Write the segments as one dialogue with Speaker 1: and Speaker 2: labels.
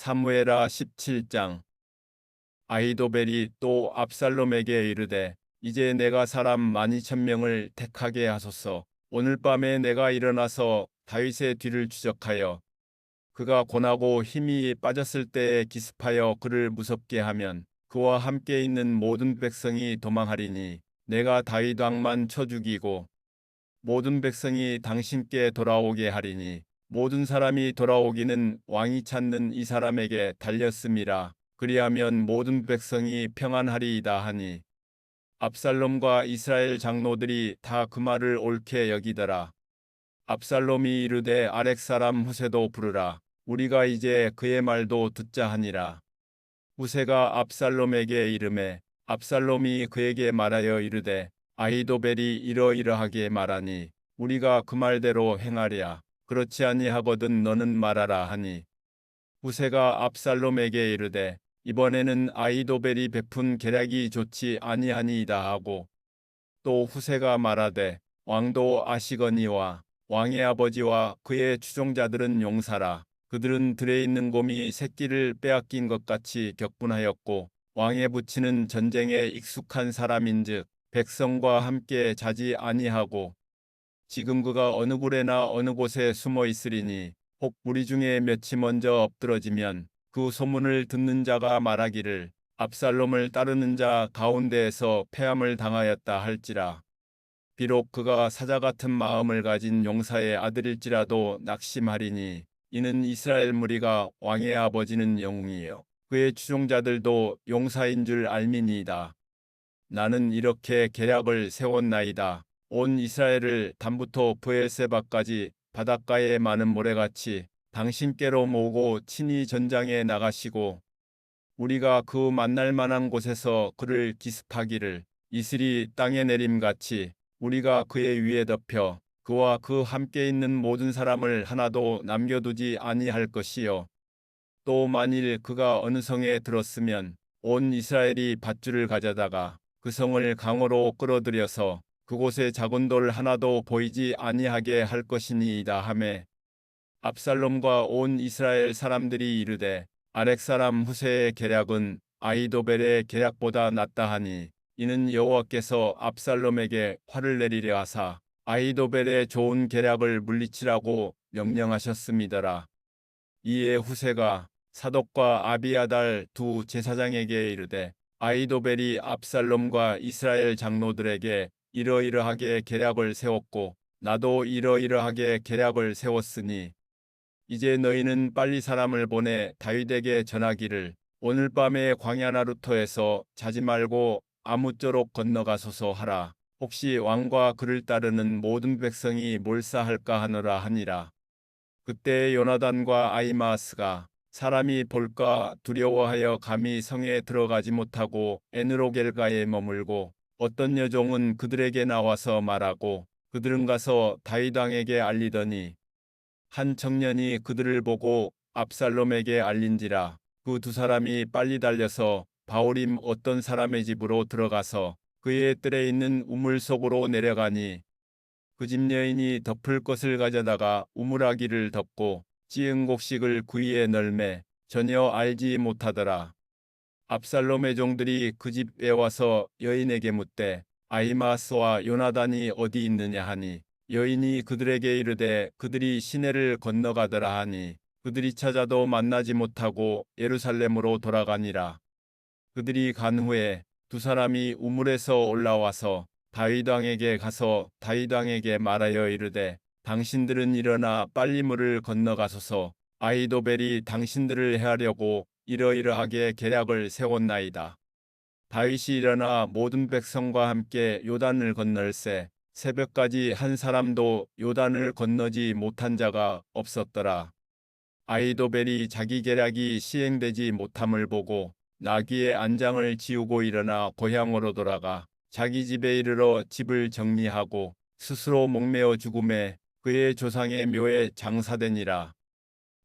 Speaker 1: 사무에라 17장. 아이도벨이 또 압살롬에게 이르되 이제 내가 사람 많이 천명을 택하게 하소서. 오늘 밤에 내가 일어나서 다윗의 뒤를 추적하여 그가 고나고 힘이 빠졌을 때에 기습하여 그를 무섭게 하면 그와 함께 있는 모든 백성이 도망하리니 내가 다윗 왕만 쳐 죽이고 모든 백성이 당신께 돌아오게 하리니 모든 사람이 돌아오기는 왕이 찾는 이 사람에게 달렸음이라 그리하면 모든 백성이 평안하리이다 하니 압살롬과 이스라엘 장로들이 다 그 말을 옳게 여기더라. 압살롬이 이르되 아렉 사람 후세도 부르라. 우리가 이제 그의 말도 듣자 하니라. 후세가 압살롬에게 이름해 압살롬이 그에게 말하여 이르되 아히도벨이 이러이러하게 말하니 우리가 그 말대로 행하랴. 그렇지 아니하거든 너는 말하라 하니. 후세가 압살롬에게 이르되 이번에는 아이도벨이 베푼 계략이 좋지 아니하니이다 하고. 또 후세가 말하되 왕도 아시거니와 왕의 아버지와 그의 추종자들은 용사라. 그들은 들에 있는 곰이 새끼를 빼앗긴 것 같이 격분하였고 왕에 붙이는 전쟁에 익숙한 사람인즉 백성과 함께 자지 아니하고 지금 그가 어느 굴에나 어느 곳에 숨어 있으리니 혹 우리 중에 몇이 먼저 엎드러지면 그 소문을 듣는 자가 말하기를 압살롬을 따르는 자 가운데에서 패함을 당하였다 할지라. 비록 그가 사자 같은 마음을 가진 용사의 아들일지라도 낙심하리니 이는 이스라엘 무리가 왕의 아버지는 영웅이요 그의 추종자들도 용사인 줄 알미니이다. 나는 이렇게 계략을 세웠나이다. 온 이스라엘을 담부터 부엘세바까지 바닷가의 많은 모래같이 당신께로 모으고 친히 전장에 나가시고 우리가 그 만날 만한 곳에서 그를 기습하기를 이슬이 땅에 내림같이 우리가 그의 위에 덮여 그와 그 함께 있는 모든 사람을 하나도 남겨두지 아니할 것이요. 또 만일 그가 어느 성에 들었으면 온 이스라엘이 밧줄을 가져다가 그 성을 강으로 끌어들여서 그곳에 작은 돌 하나도 보이지 아니하게 할 것이니이다 하매 압살롬과 온 이스라엘 사람들이 이르되 아렉 사람 후세의 계략은 아이도벨의 계략보다 낫다 하니 이는 여호와께서 압살롬에게 화를 내리려 하사 아이도벨의 좋은 계략을 물리치라고 명령하셨음이더라. 이에 후세가 사독과 아비아달 두 제사장에게 이르되 아이도벨이 압살롬과 이스라엘 장로들에게 이러이러하게 계략을 세웠고 나도 이러이러하게 계략을 세웠으니 이제 너희는 빨리 사람을 보내 다윗에게 전하기를 오늘 밤에 광야 나루터에서 자지 말고 아무쪼록 건너가소서 하라. 혹시 왕과 그를 따르는 모든 백성이 몰사할까 하노라 하니라. 그때 요나단과 아이마스가 사람이 볼까 두려워하여 감히 성에 들어가지 못하고 에느로겔가에 머물고 어떤 여종은 그들에게 나와서 말하고 그들은 가서 다윗 왕에게 알리더니 한 청년이 그들을 보고 압살롬에게 알린지라 그 두 사람이 빨리 달려서 바오림 어떤 사람의 집으로 들어가서 그의 뜰에 있는 우물 속으로 내려가니 그 집 여인이 덮을 것을 가져다가 우물아기를 덮고 찌은 곡식을 구이에 널매 전혀 알지 못하더라. 압살롬의 종들이 그 집에 와서 여인에게 묻되 아이마스와 요나단이 어디 있느냐 하니 여인이 그들에게 이르되 그들이 시내를 건너가더라 하니 그들이 찾아도 만나지 못하고 예루살렘으로 돌아가니라. 그들이 간 후에 두 사람이 우물에서 올라와서 다윗 왕에게 가서 다윗 왕에게 말하여 이르되 당신들은 일어나 빨리 물을 건너가소서 아이도벨이 당신들을 해하려고 이러이러하게 계략을 세웠나이다. 다윗이 일어나 모든 백성과 함께 요단을 건널세 새벽까지 한 사람도 요단을 건너지 못한 자가 없었더라. 아이도벨이 자기 계략이 시행되지 못함을 보고 나귀의 안장을 지우고 일어나 고향으로 돌아가 자기 집에 이르러 집을 정리하고 스스로 목매어 죽음에 그의 조상의 묘에 장사되니라.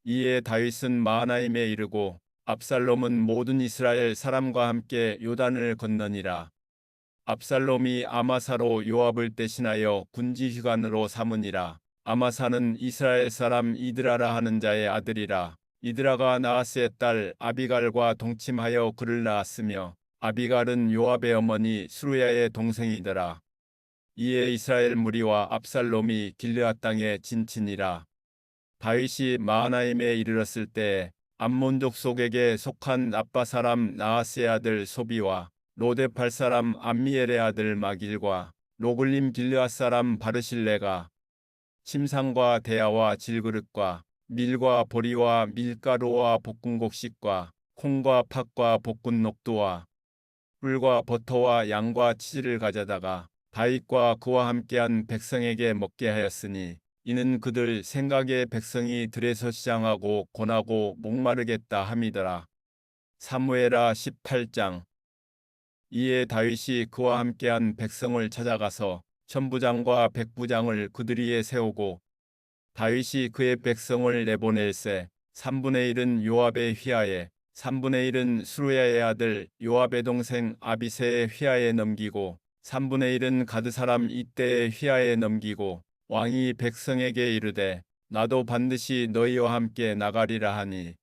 Speaker 1: 이에 다윗은 마하나임에 이르고 압살롬은 모든 이스라엘 사람과 함께 요단을 건너니라. 압살롬이 아마사로 요압을 대신하여 군지휘관으로 삼으니라. 아마사는 이스라엘 사람 이드라라 하는 자의 아들이라. 이드라가 나하스의 딸 아비갈과 동침하여 그를 낳았으며 아비갈은 요압의 어머니 수루야의 동생이더라. 이에 이스라엘 무리와 압살롬이 길르앗 땅에 진친이라. 다윗이 마하나임에 이르렀을 때 암몬족 속에게 속한 아빠 사람 나하스의 아들 소비와 로데팔 사람 암미엘의 아들 마길과 로글림 길르앗 사람 바르실레가 침상과 대야와 질그릇과 밀과 보리와 밀가루와 볶음곡식과 콩과 팥과 볶은 녹두와 꿀과 버터와 양과 치즈를 가져다가 다윗과 그와 함께한 백성에게 먹게 하였으니 이는 그들 생각에 백성이 들에서 시장하고 권하고 목마르겠다 함이더라. 사무에라 18장 이에 다윗이 그와 함께한 백성을 찾아가서 천부장과 백부장을 그들 위에 세우고 다윗이 그의 백성을 내보낼세 3분의 1은 요압의 휘하에 3분의 1은 수루야의 아들 요압의 동생 아비세의 휘하에 넘기고 3분의 1은 가드 사람 이때의 휘하에 넘기고 왕이 백성에게 이르되 나도 반드시 너희와 함께 나가리라 하니.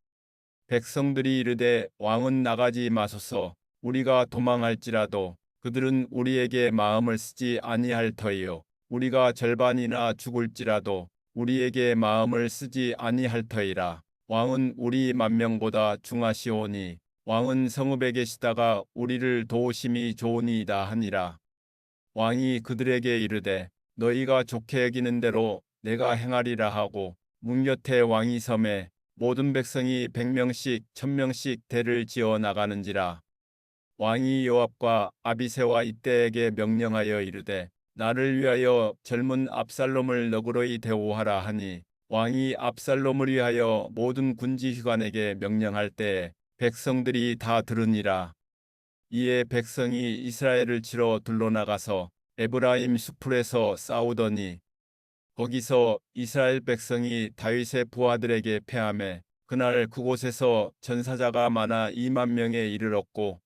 Speaker 1: 백성들이 이르되 왕은 나가지 마소서. 우리가 도망할지라도 그들은 우리에게 마음을 쓰지 아니할 터이요. 우리가 절반이나 죽을지라도 우리에게 마음을 쓰지 아니할 터이라. 왕은 우리 만명보다 중하시오니 왕은 성읍에 계시다가 우리를 도우심이 좋으니이다 하니라. 왕이 그들에게 이르되 너희가 좋게 여기는 대로 내가 행하리라 하고 문 곁에 왕이 섬에 모든 백성이 백명씩 천명씩 대를 지어 나가는지라. 왕이 요압과 아비세와 이때에게 명령하여 이르되 나를 위하여 젊은 압살롬을 너그러이 대우하라 하니 왕이 압살롬을 위하여 모든 군지휘관에게 명령할 때 백성들이 다 들으니라. 이에 백성이 이스라엘을 치러 둘러나가서 에브라임 수풀에서 싸우더니 거기서 이스라엘 백성이 다윗의 부하들에게 패함에 그날 그곳에서 전사자가 많아 2만 명에 이르렀고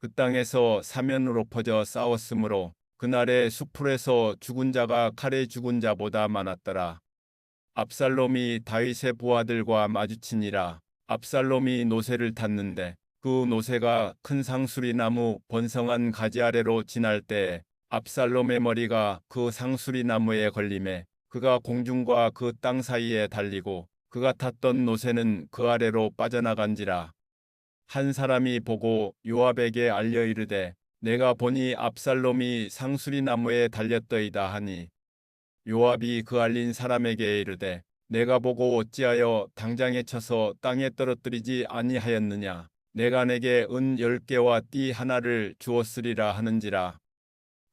Speaker 1: 그 땅에서 사면으로 퍼져 싸웠으므로 그날의 수풀에서 죽은 자가 칼에 죽은 자보다 많았더라. 압살롬이 다윗의 부하들과 마주치니라. 압살롬이 노새를 탔는데 그 노새가 큰 상수리 나무 번성한 가지 아래로 지날 때에 압살롬의 머리가 그 상수리 나무에 걸림에 그가 공중과 그 땅 사이에 달리고 그가 탔던 노새는 그 아래로 빠져나간지라. 한 사람이 보고 요압에게 알려 이르되 내가 보니 압살롬이 상수리 나무에 달렸더이다 하니. 요압이 그 알린 사람에게 이르되 내가 보고 어찌하여 당장에 쳐서 땅에 떨어뜨리지 아니하였느냐? 내가 내게 은 열 개와 띠 하나를 주었으리라 하는지라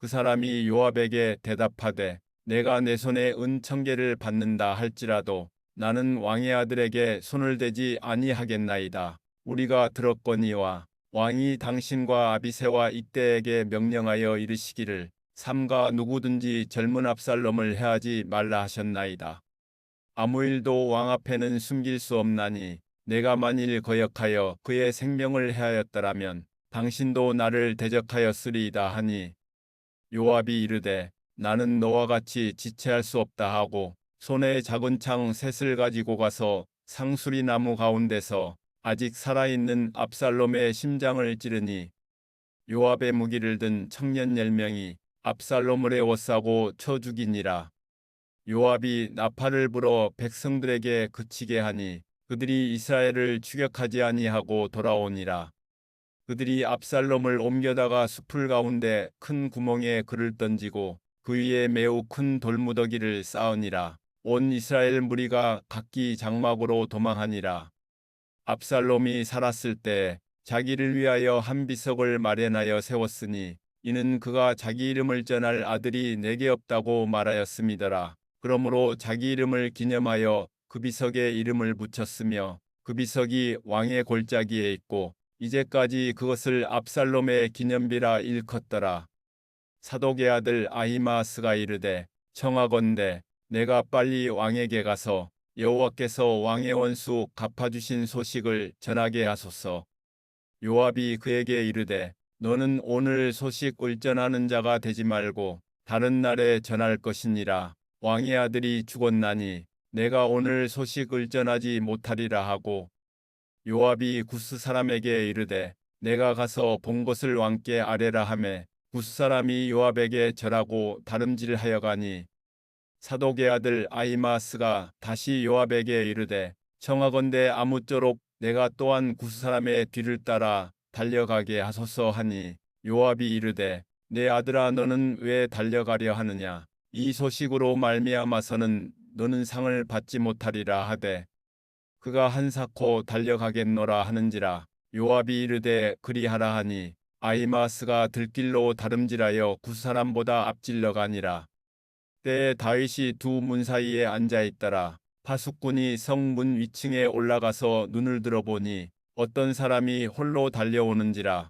Speaker 1: 그 사람이 요압에게 대답하되 내가 내 손에 은 천 개를 받는다 할지라도 나는 왕의 아들에게 손을 대지 아니하겠나이다. 우리가 들었거니와 왕이 당신과 아비세와 이때에게 명령하여 이르시기를 삼가 누구든지 젊은 압살롬을 해하지 말라 하셨나이다. 아무 일도 왕 앞에는 숨길 수 없나니 내가 만일 거역하여 그의 생명을 해하였더라면 당신도 나를 대적하였으리이다 하니 요압이 이르되 나는 너와 같이 지체할 수 없다 하고 손에 작은 창 셋을 가지고 가서 상수리 나무 가운데서 아직 살아있는 압살롬의 심장을 찌르니 요압의 무기를 든 청년 열 명이 압살롬을 에워싸고 쳐 죽이니라. 요압이 나팔을 불어 백성들에게 그치게 하니 그들이 이스라엘을 추격하지 아니하고 돌아오니라. 그들이 압살롬을 옮겨다가 숲을 가운데 큰 구멍에 그를 던지고 그 위에 매우 큰 돌무더기를 쌓으니라. 온 이스라엘 무리가 각기 장막으로 도망하니라. 압살롬이 살았을 때 자기를 위하여 한 비석을 마련하여 세웠으니 이는 그가 자기 이름을 전할 아들이 내게 없다고 말하였음이더라. 그러므로 자기 이름을 기념하여 그 비석에 이름을 붙였으며 그 비석이 왕의 골짜기에 있고 이제까지 그것을 압살롬의 기념비라 일컫더라. 사독의 아들 아히마스가 이르되 청하건대 내가 빨리 왕에게 가서 여호와께서 왕의 원수 갚아주신 소식을 전하게 하소서. 요압이 그에게 이르되 너는 오늘 소식 을전하는 자가 되지 말고 다른 날에 전할 것이니라. 왕의 아들이 죽었나니 내가 오늘 소식 을 전하지 못하리라 하고 요압이 구스 사람에게 이르되 내가 가서 본 것을 왕께 아뢰라 하매 구스 사람이 요압에게 절하고 다름질하여 가니 사독의 아들 아이마스가 다시 요압에게 이르되 청하건대 아무쪼록 내가 또한 구스 사람의 뒤를 따라 달려가게 하소서 하니 요압이 이르되 내 아들아 너는 왜 달려가려 하느냐? 이 소식으로 말미암아서는 너는 상을 받지 못하리라 하되 그가 한사코 달려가겠노라 하는지라 요압이 이르되 그리하라 하니 아이마스가 들길로 다름질하여 구스 사람보다 앞질러 가니라. 때에 다윗이 두 문 사이에 앉아 있더라. 파수꾼이 성문 위층에 올라가서 눈을 들어보니 어떤 사람이 홀로 달려오는지라.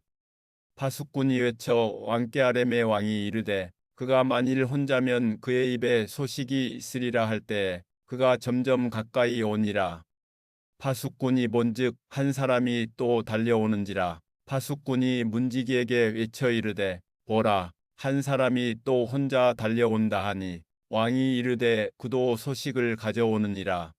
Speaker 1: 파수꾼이 외쳐 왕께 아뢰매 왕이 이르되 그가 만일 혼자면 그의 입에 소식이 있으리라 할 때에 그가 점점 가까이 오니라 파수꾼이 본즉 한 사람이 또 달려오는지라 파수꾼이 문지기에게 외쳐 이르되 보라 한 사람이 또 혼자 달려온다 하니 왕이 이르되 그도 소식을 가져오느니라.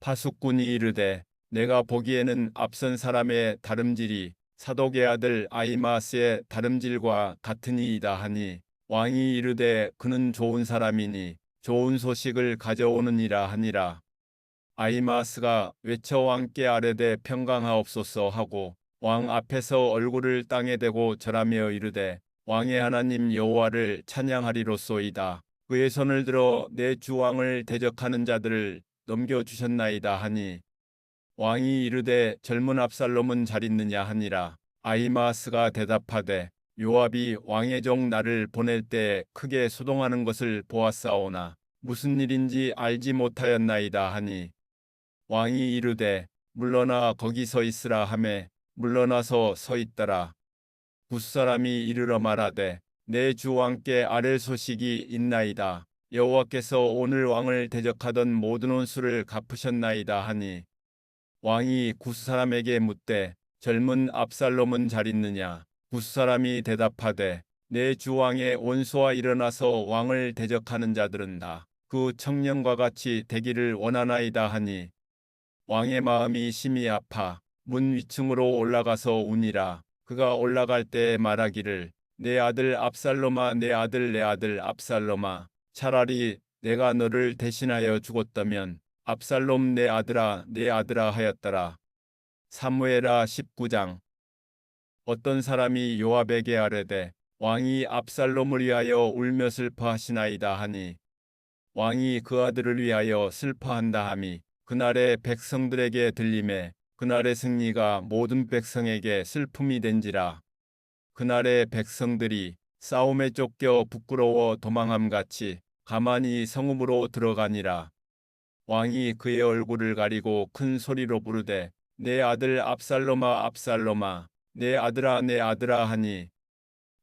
Speaker 1: 파수꾼이 이르되 내가 보기에는 앞선 사람의 다름질이 사독의 아들 아이마스의 다름질과 같으니이다 하니 왕이 이르되 그는 좋은 사람이니 좋은 소식을 가져오느니라 하니라 아이마스가 외쳐 왕께 아뢰되 평강하옵소서 하고 왕 앞에서 얼굴을 땅에 대고 절하며 이르되 왕의 하나님 여호와를 찬양하리로소이다. 그의 손을 들어 내 주왕을 대적하는 자들을 넘겨주셨나이다 하니 왕이 이르되 젊은 압살롬은 잘 있느냐 하니라 아이마스가 대답하되 요압이 왕의 종 나를 보낼 때 크게 소동하는 것을 보았사오나 무슨 일인지 알지 못하였나이다 하니 왕이 이르되 물러나 거기 서 있으라 하매 물러나서 서 있더라. 굿사람이 이르러 말하되 내 주 왕께 아랠 소식이 있나이다. 여호와께서 오늘 왕을 대적하던 모든 원수를 갚으셨나이다 하니. 왕이 굿사람에게 묻되 젊은 압살롬은 잘 있느냐? 굿사람이 대답하되 내 주왕의 원수와 일어나서 왕을 대적하는 자들은 다 그 청년과 같이 되기를 원하나이다 하니 왕의 마음이 심히 아파 문 위층으로 올라가서 우니라. 그가 올라갈 때 말하기를 내 아들 압살롬아 내 아들 내 아들 압살롬아. 차라리 내가 너를 대신하여 죽었다면 압살롬 내 아들아 내 아들아 하였더라. 사무엘하 19장. 어떤 사람이 요압에게 아뢰되 왕이 압살롬을 위하여 울며 슬퍼하시나이다 하니 왕이 그 아들을 위하여 슬퍼한다 함이 그날의 백성들에게 들림에 그날의 승리가 모든 백성에게 슬픔이 된지라. 그날의 백성들이 싸움에 쫓겨 부끄러워 도망함 같이 가만히 성읍으로 들어가니라. 왕이 그의 얼굴을 가리고 큰 소리로 부르되 내 아들 압살롬아 압살롬아 내 아들아 내 아들아 하니.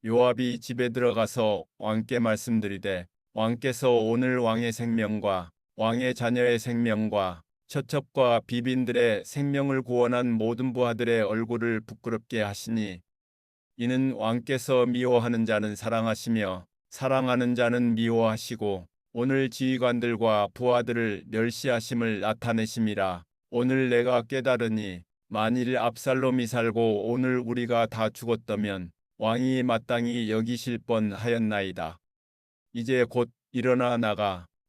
Speaker 1: 요압이 집에 들어가서 왕께 말씀드리되 왕께서 오늘 왕의 생명과 왕의 자녀의 생명과 처첩과 비빈들의 생명을 구원한 모든 부하들의 얼굴을 부끄럽게 하시니 이는 왕께서 미워하는 자는 사랑하시며 사랑하는 자는 미워하시고 오늘 지휘관들과 부하들을 멸시하심을 나타내심이라 오늘 내가 깨달으니 만일 압살롬이 살고 오늘 우리가 다 죽었다면 왕이 마땅히 여기실 뻔하였나이다. 이제 곧 일어나 나가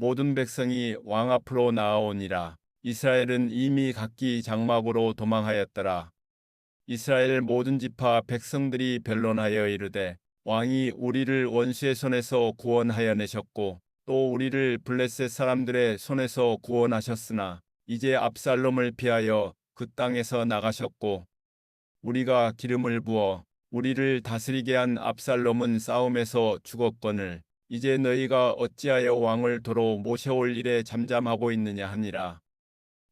Speaker 1: 모든 백성이 왕 앞으로 나아오니라. 이스라엘은 이미 각기 장막으로 도망하였더라. 이스라엘 모든 지파 백성들이 변론하여 이르되 왕이 우리를 원수의 손에서 구원하여 내셨고 또 우리를 블레셋 사람들의 손에서 구원하셨으나 이제 압살롬을 피하여 그 땅에서 나가셨고 우리가 기름을 부어 우리를 다스리게 한 압살롬은 싸움에서 죽었거늘 이제 너희가 어찌하여 왕을 도로 모셔올 일에 잠잠하고 있느냐 하니라.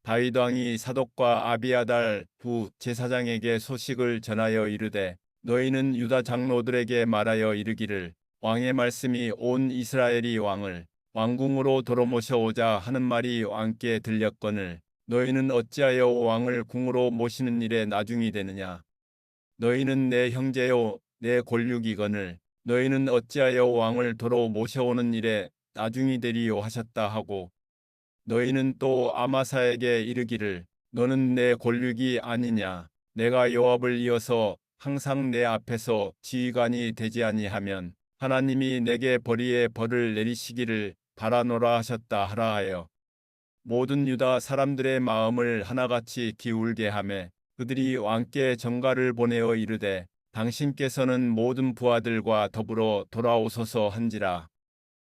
Speaker 1: 다윗 왕이 사독과 아비아달 부 제사장에게 소식을 전하여 이르되 너희는 유다 장로들에게 말하여 이르기를 왕의 말씀이 온 이스라엘이 왕을 왕궁으로 도로 모셔오자 하는 말이 왕께 들렸거늘 너희는 어찌하여 왕을 궁으로 모시는 일에 나중이 되느냐 너희는 내 형제요 내 골육이거늘 너희는 어찌하여 왕을 도로 모셔오는 일에 나중이 되리요 하셨다 하고 너희는 또 아마사에게 이르기를 너는 내 골육이 아니냐? 내가 요압을 이어서 항상 내 앞에서 지휘관이 되지 아니하면 하나님이 내게 벌이에 벌을 내리시기를 바라노라 하셨다 하라 하여 모든 유다 사람들의 마음을 하나같이 기울게 하매 그들이 왕께 정가를 보내어 이르되 당신께서는 모든 부하들과 더불어 돌아오소서 한지라.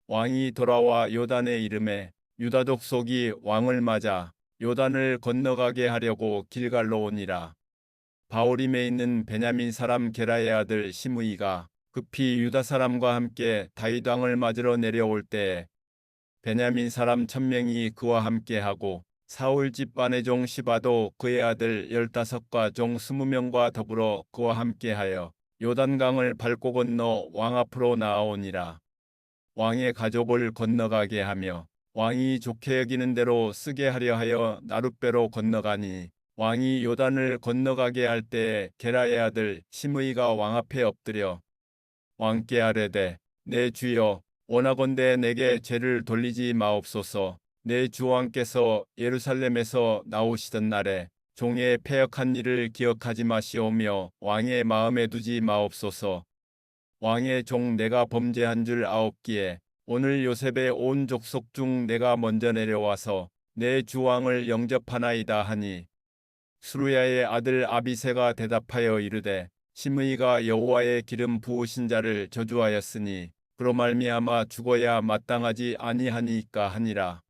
Speaker 1: 왕이 돌아와 요단에 이름에 유다 족속이 왕을 맞아 요단을 건너가게 하려고 길갈로 오니라. 바오림에 있는 베냐민 사람 게라의 아들 시므이가 급히 유다 사람과 함께 다윗 왕을 맞으러 내려올 때에 베냐민 사람 천명이 그와 함께 하고 사울 집 아내 종 시바도 그의 아들 열다섯과 종 스무 명과 더불어 그와 함께하여 요단강을 밟고 건너 왕 앞으로 나아오니라. 왕의 가족을 건너가게 하며 왕이 좋게 여기는 대로 쓰게 하려 하여 나룻배로 건너가니 왕이 요단을 건너가게 할 때에 게라의 아들 시므이가 왕 앞에 엎드려 왕께 아뢰되 내 주여 원하건대 내게 죄를 돌리지 마옵소서. 내 주왕께서 예루살렘에서 나오시던 날에 종의 패역한 일을 기억하지 마시오며 왕의 마음에 두지 마옵소서. 왕의 종 내가 범죄한 줄 아옵기에 오늘 요셉의 온 족속 중 내가 먼저 내려와서 내 주왕을 영접하나이다 하니 수루야의 아들 아비세가 대답하여 이르되 심의가 여호와의 기름 부으신 자를 저주하였으니 그로 말미암아 죽어야 마땅하지 아니하니까 하니라.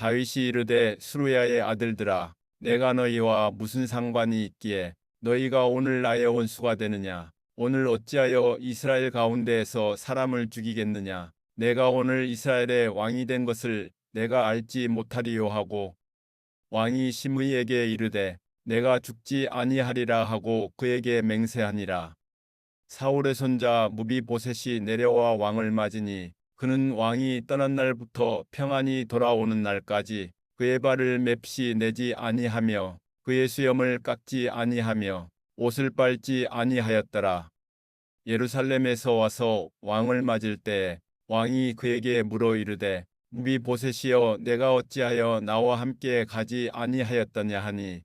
Speaker 1: 다윗이 이르되 수루야의 아들들아 내가 너희와 무슨 상관이 있기에 너희가 오늘 나의 원수가 되느냐? 오늘 어찌하여 이스라엘 가운데에서 사람을 죽이겠느냐? 내가 오늘 이스라엘의 왕이 된 것을 내가 알지 못하리요 하고 왕이 시므이에게 이르되 내가 죽지 아니하리라 하고 그에게 맹세하니라. 사울의 손자 무비보셋이 내려와 왕을 맞으니 그는 왕이 떠난 날부터 평안히 돌아오는 날까지 그의 발을 맵시 내지 아니하며 그의 수염을 깎지 아니하며 옷을 빨지 아니하였더라. 예루살렘에서 와서 왕을 맞을 때 왕이 그에게 물어 이르되 무비보셋이여 내가 어찌하여 나와 함께 가지 아니하였더냐 하니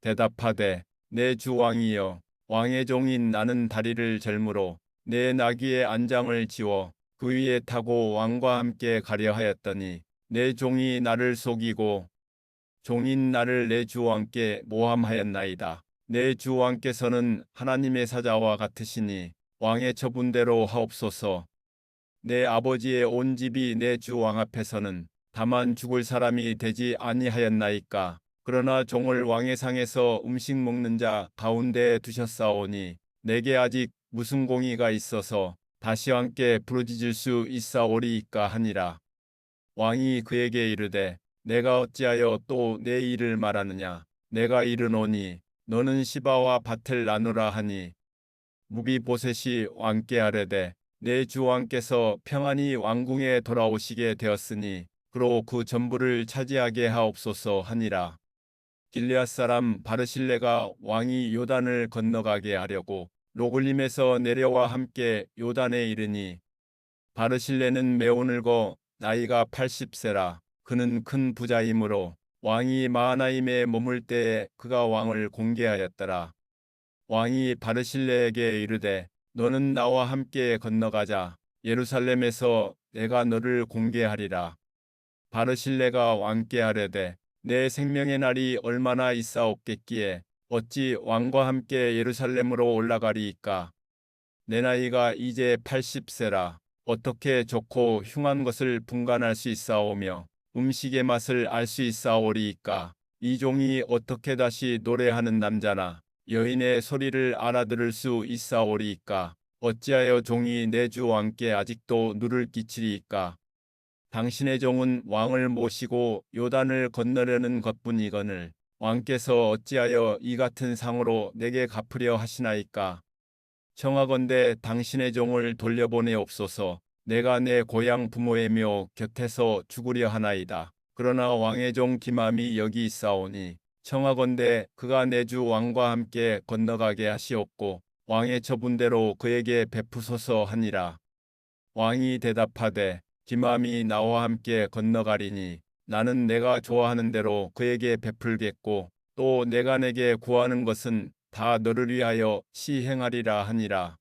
Speaker 1: 대답하되 내 주 왕이여 왕의 종인 나는 다리를 절므로 내 나귀의 안장을 지워 그 위에 타고 왕과 함께 가려 하였더니 내 종이 나를 속이고 종인 나를 내 주 왕께 모함하였나이다. 내 주 왕께서는 하나님의 사자와 같으시니 왕의 처분대로 하옵소서. 내 아버지의 온 집이 내 주왕 앞에서는 다만 죽을 사람이 되지 아니하였나이까. 그러나 종을 왕의 상에서 음식 먹는 자 가운데에 두셨사오니 내게 아직 무슨 공의가 있어서 다시 왕께 부르짖을 수 있사오리이까 하니라. 왕이 그에게 이르되 내가 어찌하여 또 내 일을 말하느냐 내가 이르노니 너는 시바와 밭을 나누라 하니 무비보셋이 왕께 아뢰되 내 주 왕께서 평안히 왕궁에 돌아오시게 되었으니 그로 그 전부를 차지하게 하옵소서 하니라. 길리앗 사람 바르실레가 왕이 요단을 건너가게 하려고 로글림에서 내려와 함께 요단에 이르니 바르실레는 매우 늙어 나이가 80세라 그는 큰 부자이므로 왕이 마하나임에 머물 때에 그가 왕을 공개하였더라. 왕이 바르실레에게 이르되 너는 나와 함께 건너가자 예루살렘에서 내가 너를 공개하리라. 바르실레가 왕께 하려되 내 생명의 날이 얼마나 있사옵겠기에 어찌 왕과 함께 예루살렘으로 올라가리이까. 내 나이가 이제 80세라 어떻게 좋고 흉한 것을 분간할 수 있사오며 음식의 맛을 알 수 있사오리이까. 이 종이 어떻게 다시 노래하는 남자나 여인의 소리를 알아들을 수 있사오리이까. 어찌하여 종이 내 주 왕께 아직도 누를 끼치리이까. 당신의 종은 왕을 모시고 요단을 건너려는 것뿐이거늘 왕께서 어찌하여 이 같은 상으로 내게 갚으려 하시나이까 청하건대 당신의 종을 돌려보내옵소서 내가 내 고향 부모의 묘 곁에서 죽으려 하나이다. 그러나 왕의 종 기맘이 여기 있사오니 청하건대 그가 내 주 왕과 함께 건너가게 하시옵고 왕의 처분대로 그에게 베푸소서 하니라. 왕이 대답하되 기맘이 나와 함께 건너가리니 나는 내가 좋아하는 대로 그에게 베풀겠고 또 내가 내게 구하는 것은 다 너를 위하여 시행하리라 하니라.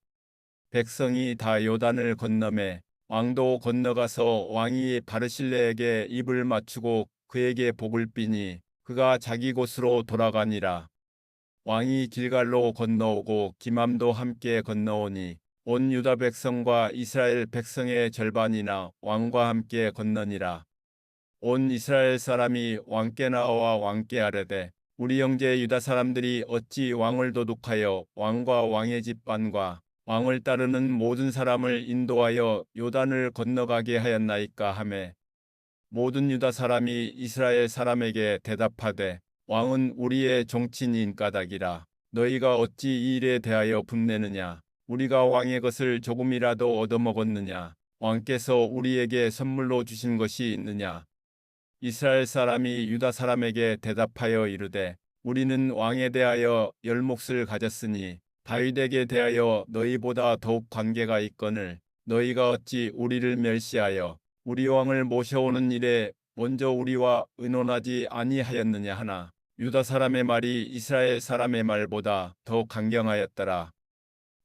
Speaker 1: 백성이 다 요단을 건너매 왕도 건너가서 왕이 바르실레에게 입을 맞추고 그에게 복을 비니 그가 자기 곳으로 돌아가니라. 왕이 길갈로 건너오고 기맘도 함께 건너오니 온 유다 백성과 이스라엘 백성의 절반이나 왕과 함께 건너니라. 온 이스라엘 사람이 왕께 나와 왕께 아뢰되 우리 형제 유다 사람들이 어찌 왕을 도둑하여 왕과 왕의 집반과 왕을 따르는 모든 사람을 인도하여 요단을 건너가게 하였나이까 하매 모든 유다 사람이 이스라엘 사람에게 대답하되 왕은 우리의 정치인 까닭이라. 너희가 어찌 이 일에 대하여 분내느냐? 우리가 왕의 것을 조금이라도 얻어먹었느냐? 왕께서 우리에게 선물로 주신 것이 있느냐 이스라엘 사람이 유다 사람에게 대답하여 이르되 우리는 왕에 대하여 열 몫을 가졌으니 다윗에게 대하여 너희보다 더욱 관계가 있거늘 너희가 어찌 우리를 멸시하여 우리 왕을 모셔오는 일에 먼저 우리와 의논하지 아니하였느냐 하나 유다 사람의 말이 이스라엘 사람의 말보다 더 강경하였더라.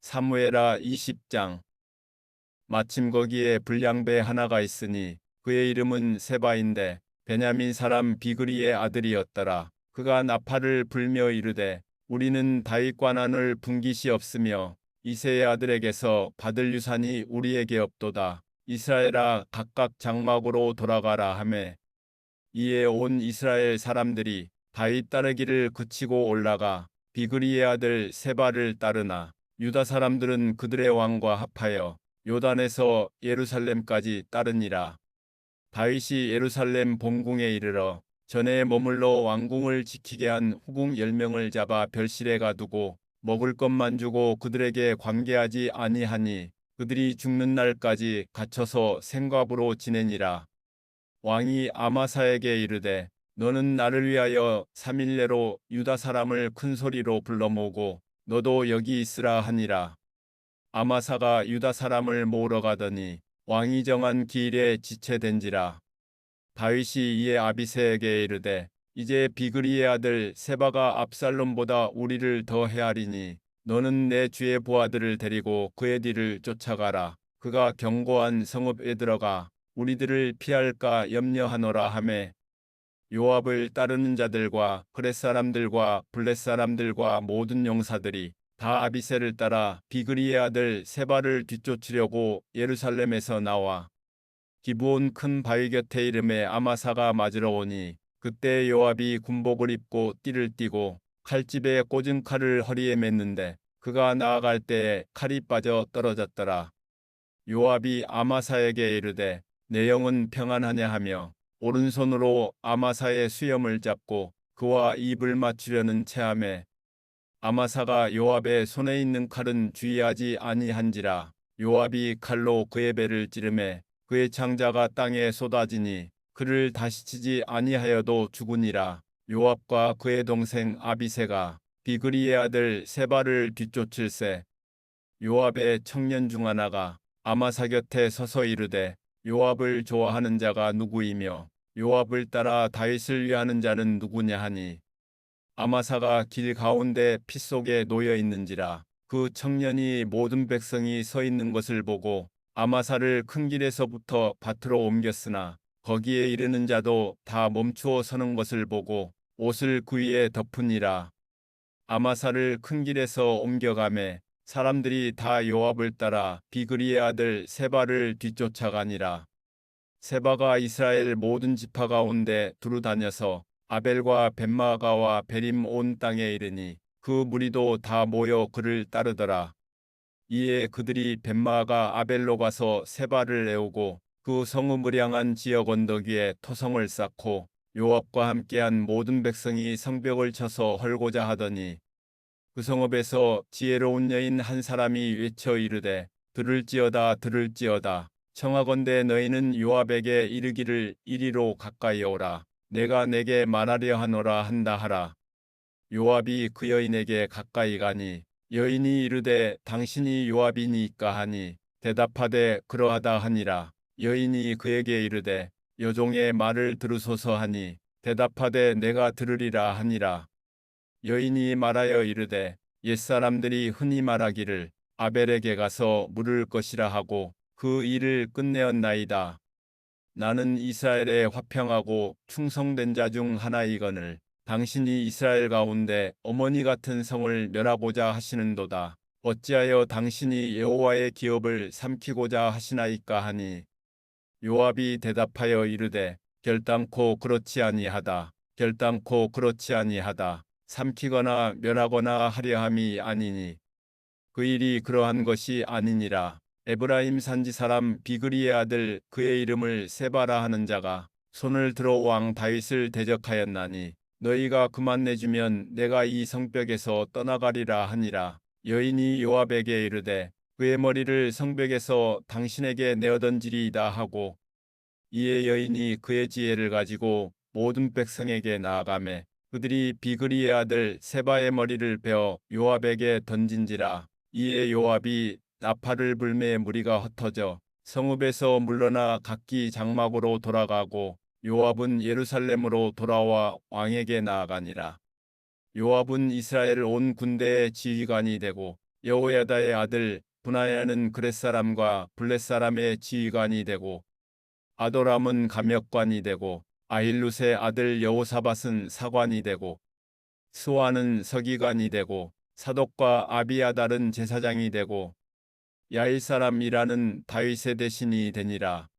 Speaker 1: 사무에라 20장 마침 거기에 불량배 하나가 있으니 그의 이름은 세바인데 베냐민 사람 비그리의 아들이었더라. 그가 나팔을 불며 이르되 우리는 다윗 관한을 분깃이 없으며 이세의 아들에게서 받을 유산이 우리에게 없도다. 이스라엘아 각각 장막으로 돌아가라 하매 이에 온 이스라엘 사람들이 다윗 따르기를 그치고 올라가 비그리의 아들 세바를 따르나 유다 사람들은 그들의 왕과 합하여 요단에서 예루살렘까지 따르니라. 다윗이 예루살렘 본궁에 이르러 전에 머물러 왕궁을 지키게 한 후궁 열명을 잡아 별실에 가두고 먹을 것만 주고 그들에게 관계하지 아니하니 그들이 죽는 날까지 갇혀서 생갑으로 지내니라. 왕이 아마사에게 이르되 너는 나를 위하여 3일 내로 유다 사람을 큰 소리로 불러 모으고 너도 여기 있으라 하니라. 아마사가 유다 사람을 모으러 가더니 왕이 정한 기일에 지체된지라. 다윗이 이에 아비새에게 이르되 이제 비그리의 아들 세바가 압살롬보다 우리를 더 헤아리니 너는 내 주의 부하들을 데리고 그의 뒤를 쫓아가라. 그가 견고한 성읍에 들어가 우리들을 피할까 염려하노라 하매 요압을 따르는 자들과 그렛 사람들과 블렛 사람들과 모든 용사들이 다 아비새를 따라 비그리의 아들 세바를 뒤쫓으려고 예루살렘에서 나와 기브온 큰 바위 곁에 이름에 아마사가 맞으러 오니 그때 요압이 군복을 입고 띠를 띠고 칼집에 꽂은 칼을 허리에 맸는데 그가 나아갈 때에 칼이 빠져 떨어졌더라. 요압이 아마사에게 이르되 내 영은 평안하냐 하며 오른손으로 아마사의 수염을 잡고 그와 입을 맞추려는 체함에 아마사가 요압의 손에 있는 칼은 주의하지 아니한지라 요압이 칼로 그의 배를 찌르매 그의 창자가 땅에 쏟아지니 그를 다시 치지 아니하여도 죽으니라. 요압과 그의 동생 아비세가 비그리의 아들 세바를 뒤쫓을세. 요압의 청년 중 하나가 아마사 곁에 서서 이르되 요압을 좋아하는 자가 누구이며 요압을 따라 다윗을 위하는 자는 누구냐 하니 아마사가 길 가운데 피 속에 놓여 있는지라 그 청년이 모든 백성이 서 있는 것을 보고 아마사를 큰 길에서부터 밭으로 옮겼으나 거기에 이르는 자도 다 멈추어 서는 것을 보고 옷을 그 위에 덮으니라. 아마사를 큰 길에서 옮겨가매 사람들이 다 요압을 따라 비그리의 아들 세바를 뒤쫓아가니라. 세바가 이스라엘 모든 지파 가운데 두루 다녀서 아벨과 벤마가와 베림 온 땅에 이르니 그 무리도 다 모여 그를 따르더라. 이에 그들이 벤마가 아벨로 가서 세바를 애우고 그 향한 지역 언덕 위에 토성을 쌓고 요압과 함께한 모든 백성이 성벽을 쳐서 헐고자 하더니 그 성읍에서 지혜로운 여인 한 사람이 외쳐 이르되 들을지어다 들을지어다 청하건대 너희는 요압에게 이르기를 이리로 가까이 오라 내가 내게 말하려 하노라 한다 하라. 요압이 그 여인에게 가까이 가니 여인이 이르되 당신이 요압이니까 하니 대답하되 그러하다 하니라. 여인이 그에게 이르되 여종의 말을 들으소서 하니 대답하되 내가 들으리라 하니라. 여인이 말하여 이르되 옛사람들이 흔히 말하기를 아벨에게 가서 물을 것이라 하고 그 일을 끝내었나이다. 나는 이스라엘에 화평하고 충성된 자 중 하나이거늘 당신이 이스라엘 가운데 어머니 같은 성을 멸하고자 하시는도다. 어찌하여 당신이 여호와의 기업을 삼키고자 하시나이까 하니 요압이 대답하여 이르되 결단코 그렇지 아니하다. 결단코 그렇지 아니하다. 삼키거나 멸하거나 하려 함이 아니니 그 일이 그러한 것이 아니니라. 에브라임 산지 사람 비그리의 아들 그의 이름을 세바라 하는 자가 손을 들어 왕 다윗을 대적하였나니 너희가 그만 내주면 내가 이 성벽에서 떠나가리라 하니라. 여인이 요압에게 이르되 그의 머리를 성벽에서 당신에게 내어던지리이다 하고 이에 여인이 그의 지혜를 가지고 모든 백성에게 나아가매 그들이 비그리의 아들 세바의 머리를 베어 요압에게 던진지라 이에 요압이 나팔을 불매 무리가 흩어져 성읍에서 물러나 각기 장막으로 돌아가고 요압은 예루살렘으로 돌아와 왕에게 나아가니라. 요압은 이스라엘 온 군대의 지휘관이 되고 여호야다의 아들 분하야는 그렛 사람과 블렛 사람의 지휘관이 되고 아도람은 감역관이 되고 아힐룻의 아들 여호사밧은 사관이 되고 스와는 서기관이 되고 사독과 아비아달은 제사장이 되고 야일 사람이라는 다윗의 대신이 되니라.